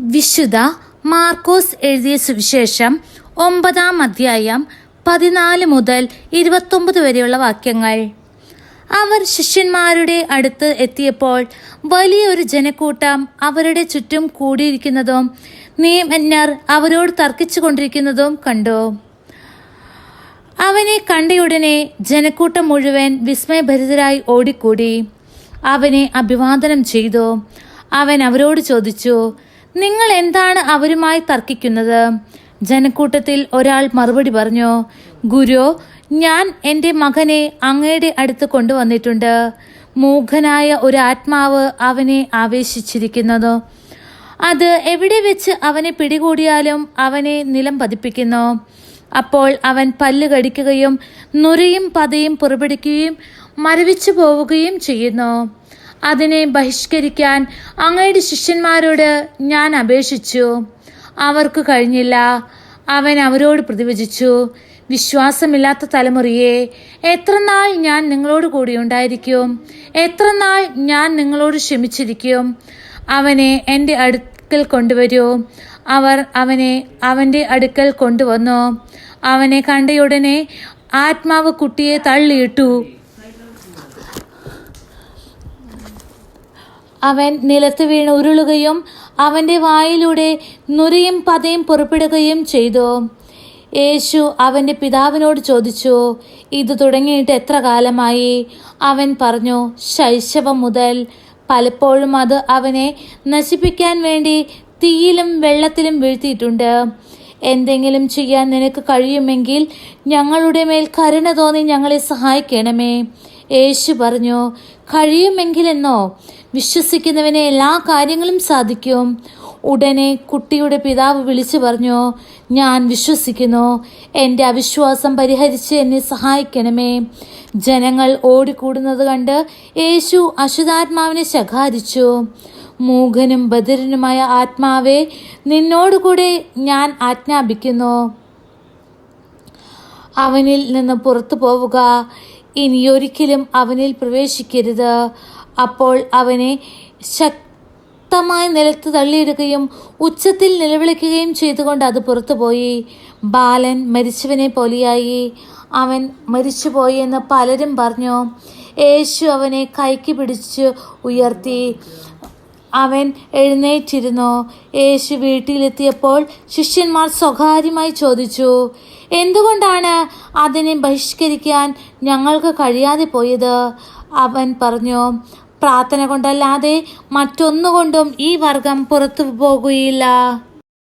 വിശുദ്ധ മാർക്കോസ് എഴുതിയ സുവിശേഷം ഒമ്പതാം അധ്യായം പതിനാല് മുതൽ ഇരുപത്തൊമ്പത് വരെയുള്ള വാക്യങ്ങൾ. അവർ ശിഷ്യന്മാരുടെ അടുത്ത് എത്തിയപ്പോൾ വലിയൊരു ജനക്കൂട്ടം അവരുടെ ചുറ്റും കൂടിയിരിക്കുന്നതും നിയമജ്ഞർ അവരോട് തർക്കിച്ചു കൊണ്ടിരിക്കുന്നതും കണ്ടു. അവനെ കണ്ടയുടനെ ജനക്കൂട്ടം മുഴുവൻ വിസ്മയഭരിതരായി ഓടിക്കൂടി. അവനെ അഭിവാദനം ചെയ്തു. അവൻ അവരോട് ചോദിച്ചു നിങ്ങൾ എന്താണ് അവരുമായി തർക്കിക്കുന്നത്? ജനക്കൂട്ടത്തിൽ ഒരാൾ മറുപടി പറഞ്ഞു ഗുരു ഞാൻ എന്റെ മകനെ അങ്ങയുടെ അടുത്ത് കൊണ്ടുവന്നിട്ടുണ്ട്. മൂഖനായ ഒരു ആത്മാവ് അവനെ ആവേശിച്ചിരിക്കുന്നത് അത് എവിടെ വെച്ച് അവനെ പിടികൂടിയാലും അവനെ നിലം പതിപ്പിക്കുന്നു. അപ്പോൾ അവൻ പല്ല് കടിക്കുകയും നുരയും പതയും പുറപ്പെടുക്കുകയും മരവിച്ചു പോവുകയും ചെയ്യുന്നു. അതിനെ ബഹിഷ്കരിക്കാൻ അങ്ങയുടെ ശിഷ്യന്മാരോട് ഞാൻ അപേക്ഷിച്ചു. അവർക്ക് കഴിഞ്ഞില്ല. അവൻ അവരോട് പ്രതിവചിച്ചു. വിശ്വാസമില്ലാത്ത തലമുറയെ എത്ര നാൾ ഞാൻ നിങ്ങളോട് കൂടി ഉണ്ടായിരിക്കും? എത്ര നാൾ ഞാൻ നിങ്ങളോട് ക്ഷമിച്ചിരിക്കും? അവനെ എന്റെ അടുക്കൽ കൊണ്ടുവരൂ. അവർ അവനെ അവന്റെ അടുക്കൽ കൊണ്ടുവന്നു. അവനെ കണ്ടയുടനെ ആത്മാവ് കുട്ടിയെ തള്ളിയിട്ടു. അവൻ നിലത്ത് വീണ് ഉരുളുകയും അവന്റെ വായിലൂടെ നുരയും പതയും പുറപ്പെടുകയും ചെയ്തു. യേശു അവന്റെ പിതാവിനോട് ചോദിച്ചു ഇത് തുടങ്ങിയിട്ട് എത്ര കാലമായി? അവൻ പറഞ്ഞു ശൈശവം മുതൽ പലപ്പോഴും അത് അവനെ നശിപ്പിക്കാൻ വേണ്ടി തീയിലും വെള്ളത്തിലും വീഴ്ത്തിയിട്ടുണ്ട്. എന്തെങ്കിലും ചെയ്യാൻ നിനക്ക് കഴിയുമെങ്കിൽ ഞങ്ങളുടെ മേൽ കരുണ തോന്നി ഞങ്ങളെ സഹായിക്കണമേ. യേശു പറഞ്ഞു കഴിയുമെങ്കിലെന്നോ? വിശ്വസിക്കുന്നവനെ എല്ലാ കാര്യങ്ങളും സാധിക്കും. ഉടനെ കുട്ടിയുടെ പിതാവ് വിളിച്ചു പറഞ്ഞു ഞാൻ വിശ്വസിക്കുന്നു. എന്റെ അവിശ്വാസം പരിഹരിച്ച് എന്നെ സഹായിക്കണമേ. ജനങ്ങൾ ഓടിക്കൂടുന്നത് കണ്ട് യേശു അശുതാത്മാവിനെ ശകാരിച്ചു. മൂകനും ബദിരനുമായ ആത്മാവെ നിന്നോടുകൂടെ ഞാൻ ആജ്ഞാപിക്കുന്നു. അവനിൽ നിന്ന് പുറത്തു പോവുക. ഇനിയൊരിക്കലും അവനിൽ പ്രവേശിക്കരുത്. അപ്പോൾ അവനെ ശക്തമായി നിലത്ത് തള്ളിയിടുകയും ഉച്ചത്തിൽ നിലവിളിക്കുകയും ചെയ്തുകൊണ്ട് അത് പുറത്തുപോയി. ബാലൻ മരിച്ചവനെ പോലെയായി. അവൻ മരിച്ചുപോയി എന്ന് പലരും പറഞ്ഞു. യേശു അവനെ കൈക്ക് പിടിച്ച് ഉയർത്തി. അവൻ എഴുന്നേറ്റിരുന്നു. യേശു വീട്ടിലെത്തിയപ്പോൾ ശിഷ്യന്മാർ സ്വകാര്യമായി ചോദിച്ചു എന്തുകൊണ്ടാണ് അതിനെ ബഹിഷ്കരിക്കാൻ ഞങ്ങൾക്ക് കഴിയാതെ പോയത്? അവൻ പറഞ്ഞു പ്രാർത്ഥന കൊണ്ടല്ലാതെ മറ്റൊന്നുകൊണ്ടും ഈ വർഗം പുറത്തു പോകുകയില്ല.